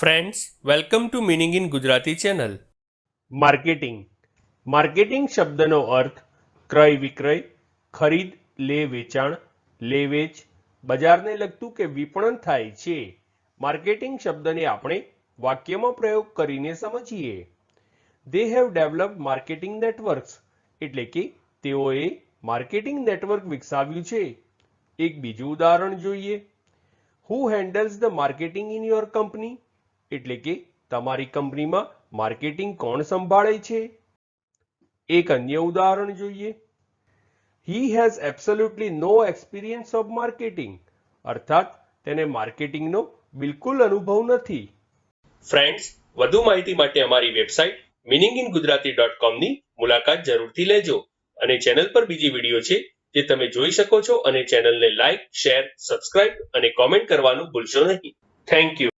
Friends welcome to meaning in Gujarati channel marketing marketing શબ્દનો અર્થ ક્રય, વિક્રય, ખરીદ, લે, વેચાણ, લે, વેચ, બજારને લગતું કે વિપણન થાય છે. માર્કેટિંગ શબ્દને આપણે વાક્યમાં પ્રયોગ કરીને સમજીએ. They have develop marketing networks એટલે કે તેઓએ માર્કેટિંગ નેટવર્ક વિકસાવ્યું છે. એક બીજું ઉદાહરણ જોઈએ. Who handles the marketing in your company એટલે કે તમારી કંપનીમાં માર્કેટિંગ કોણ સંભાળે છે? એક અન્ય ઉદાહરણ જોઈએ. He has absolutely no experience of marketing અર્થાત, તેને માર્કેટિંગનો બિલકુલ અનુભવ નથી. ફ્રેન્ડ્સ વધુ માહિતી માટે અમારી website meaning in Gujarati dot કોમની મુલાકાત જરૂરથી લેજો અને ચેનલ પર બીજી વીડિયો છે જે તમે જોઈ શકો છો અને ચેનલને લાઇક શેર સબસ્ક્રાઇબ અને કોમેન્ટ કરવાનું ભૂલશો નહીં. Thank you